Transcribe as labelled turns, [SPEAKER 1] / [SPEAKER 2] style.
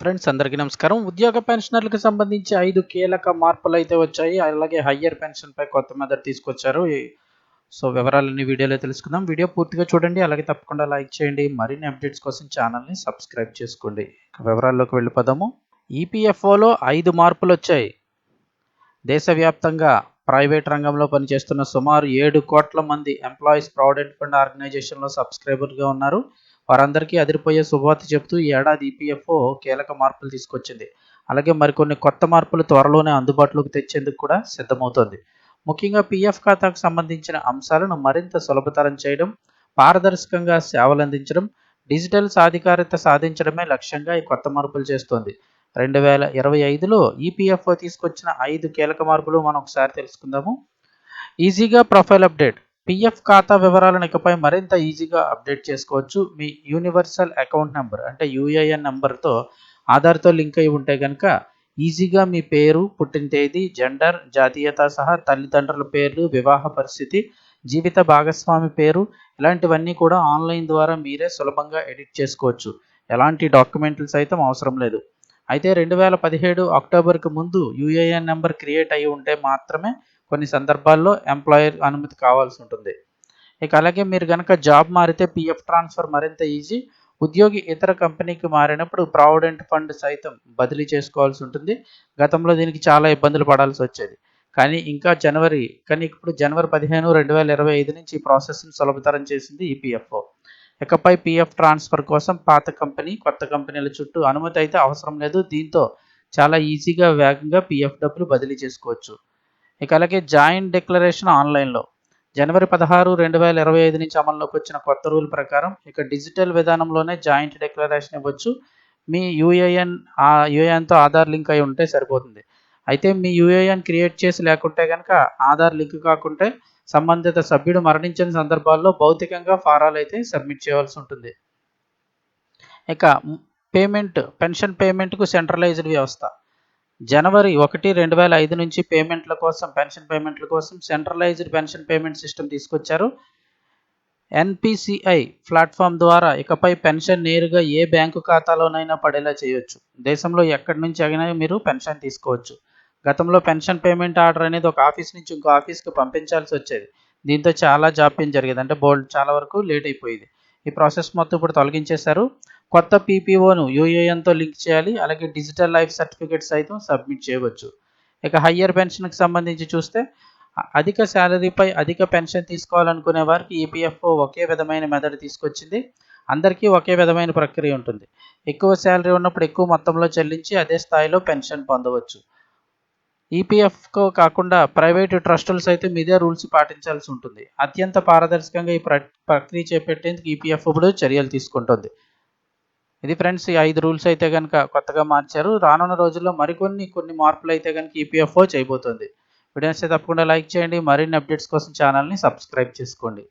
[SPEAKER 1] Friends అందరికీ నమస్కారం. ఉద్యోగ పెన్షనర్లకు సంబంధించి ఐదు కీలక మార్పులు అయితే వచ్చాయి. అలాగే హయ్యర్ పెన్షన్పై కొత్త మెదడు తీసుకొచ్చారు. సో వివరాలన్నీ వీడియోలో తెలుసుకుందాం. వీడియో పూర్తిగా చూడండి. అలాగే తప్పకుండా లైక్ చేయండి. మరిన్ని అప్డేట్స్ కోసం ఛానల్ని సబ్స్క్రైబ్ చేసుకోండి. వివరాల్లోకి వెళ్ళిపోదాము. ఈపీఎఫ్ఓలో ఐదు మార్పులు వచ్చాయి. దేశవ్యాప్తంగా ప్రైవేట్ రంగంలో పనిచేస్తున్న సుమారు ఏడు కోట్ల మంది ఎంప్లాయీస్ ప్రావిడెంట్ ఫండ్ ఆర్గనైజేషన్లో సబ్స్క్రైబర్గా ఉన్నారు. వారందరికీ అదిరిపోయే శుభవార్త చెబుతూ ఈ ఏడాది ఈపీఎఫ్ఓ కీలక మార్పులు తీసుకొచ్చింది. అలాగే మరికొన్ని కొత్త మార్పులు త్వరలోనే అందుబాటులోకి తెచ్చేందుకు కూడా సిద్ధమవుతోంది. ముఖ్యంగా పీఎఫ్ ఖాతాకు సంబంధించిన అంశాలను మరింత సులభతరం చేయడం పారదర్శకంగా సేవలు అందించడం డిజిటల్ సాధికారత సాధించడమే లక్ష్యంగా ఈ కొత్త మార్పులు చేస్తోంది. రెండు వేల ఇరవై ఐదులో ఈపీఎఫ్ఓ తీసుకొచ్చిన ఐదు కీలక మార్పులు మనం ఒకసారి తెలుసుకుందాము. ఈజీగా ప్రొఫైల్ అప్డేట్ పిఎఫ్ ఖాతా వివరాలను ఇకపై మరింత ఈజీగా అప్డేట్ చేసుకోవచ్చు. మీ యూనివర్సల్ అకౌంట్ నెంబర్ అంటే యూఏఎన్ నెంబర్తో ఆధార్తో లింక్ అయి ఉంటే కనుక ఈజీగా మీ పేరు పుట్టిన తేదీ జెండర్ జాతీయత సహా తల్లిదండ్రుల పేర్లు వివాహ పరిస్థితి జీవిత భాగస్వామి పేరు ఇలాంటివన్నీ కూడా ఆన్లైన్ ద్వారా మీరే సులభంగా ఎడిట్ చేసుకోవచ్చు. ఎలాంటి డాక్యుమెంట్లు సైతం అవసరం లేదు. అయితే రెండు వేల పదిహేడు అక్టోబర్కి ముందు యూఏఎన్ నెంబర్ క్రియేట్ అయి ఉంటే మాత్రమే కొన్ని సందర్భాల్లో ఎంప్లాయర్ అనుమతి కావాల్సి ఉంటుంది. ఇక అలాగే మీరు కనుక జాబ్ మారితే పిఎఫ్ ట్రాన్స్ఫర్ మరింత ఈజీ ఉద్యోగి ఇతర కంపెనీకి మారినప్పుడు ప్రావిడెంట్ ఫండ్ సైతం బదిలీ చేసుకోవాల్సి ఉంటుంది. గతంలో దీనికి చాలా ఇబ్బందులు పడాల్సి వచ్చేది. కానీ ఇంకా జనవరి కానీ ఇప్పుడు జనవరి పదిహేను రెండు వేల ఇరవై ఐదు నుంచి ఈ ప్రాసెస్ను సులభతరం చేసింది ఈపీఎఫ్ఓ ఇకపై పిఎఫ్ ట్రాన్స్ఫర్ కోసం పాత కంపెనీ కొత్త కంపెనీల చుట్టూ అనుమతి అయితే అవసరం లేదు. దీంతో చాలా ఈజీగా వేగంగా పిఎఫ్ డబ్బులు బదిలీ చేసుకోవచ్చు. ఇక అలాగే జాయింట్ డిక్లరేషన్ ఆన్లైన్లో. జనవరి పదహారు రెండు వేల ఇరవై ఐదు నుంచి అమల్లోకి వచ్చిన కొత్త రూల్ ప్రకారం ఇక డిజిటల్ విధానంలోనే జాయింట్ డిక్లరేషన్ ఇవ్వచ్చు. మీ యూఏఎన్ ఆ యూఏఎన్తో ఆధార్ లింక్ అయి ఉంటే సరిపోతుంది. అయితే మీ యూఏఎన్ క్రియేట్ చేసి లేకుంటే కనుక ఆధార్ లింక్ కాకుంటే సంబంధిత సభ్యుడు మరణించిన సందర్భాల్లో భౌతికంగా ఫారాలు అయితే సబ్మిట్ చేయవలసి ఉంటుంది. ఇక పేమెంట్ పెన్షన్ పేమెంట్కు సెంట్రలైజ్డ్ వ్యవస్థ. జనవరి ఒకటి రెండు వేల ఐదు నుంచి పేమెంట్ల కోసం పెన్షన్ పేమెంట్ల కోసం సెంట్రలైజ్డ్ పెన్షన్ పేమెంట్ సిస్టమ్ తీసుకొచ్చారు. ఎన్పిసిఐ ప్లాట్ఫామ్ ద్వారా ఇకపై పెన్షన్ నేరుగా ఏ బ్యాంకు ఖాతాలోనైనా పడేలా చేయొచ్చు. దేశంలో ఎక్కడి నుంచి అయినా మీరు పెన్షన్ తీసుకోవచ్చు. గతంలో పెన్షన్ పేమెంట్ ఆర్డర్ అనేది ఒక ఆఫీస్ నుంచి ఇంకో ఆఫీస్కి పంపించాల్సి వచ్చేది. దీంతో చాలా జాప్యం జరిగేది. అంటే బోల్డ్ చాలా వరకు లేట్ అయిపోయేది. ఈ ప్రాసెస్ మొత్తం ఇప్పుడు తొలగించేశారు. కొత్త పీపీఓను యూఏఎన్తో లింక్ చేయాలి. అలాగే డిజిటల్ లైఫ్ సర్టిఫికేట్ సైతం సబ్మిట్ చేయవచ్చు. ఇక హయ్యర్ పెన్షన్కి సంబంధించి చూస్తే అధిక శాలరీపై అధిక పెన్షన్ తీసుకోవాలనుకునే వారికి ఈపీఎఫ్ఓ ఒకే విధమైన మెథడ్ తీసుకొచ్చింది. అందరికీ ఒకే విధమైన ప్రక్రియ ఉంటుంది. ఎక్కువ శాలరీ ఉన్నప్పుడు ఎక్కువ మొత్తంలో చెల్లించి అదే స్థాయిలో పెన్షన్ పొందవచ్చు. ఈపీఎఫ్కో కాకుండా ప్రైవేటు ట్రస్టులు సైతం ఇదే రూల్స్ పాటించాల్సి ఉంటుంది. అత్యంత పారదర్శకంగా ఈ ప్ర- ప్రక్రియ చేపట్టేందుకు ఈపీఎఫ్ ఇప్పుడు చర్యలు తీసుకుంటుంది. ఇది ఫ్రెండ్స్ ఈ ఐదు రూల్స్ అయితే కనుక కొత్తగా మార్చారు. రానున్న రోజుల్లో మరికొన్ని కొన్ని మార్పులు అయితే కనుక ఈపీఎఫ్ఓ చేయబోతోంది. వీడియోస్ తప్పకుండా లైక్ చేయండి. మరిన్ని అప్డేట్స్ కోసం ఛానల్ని సబ్స్క్రైబ్ చేసుకోండి.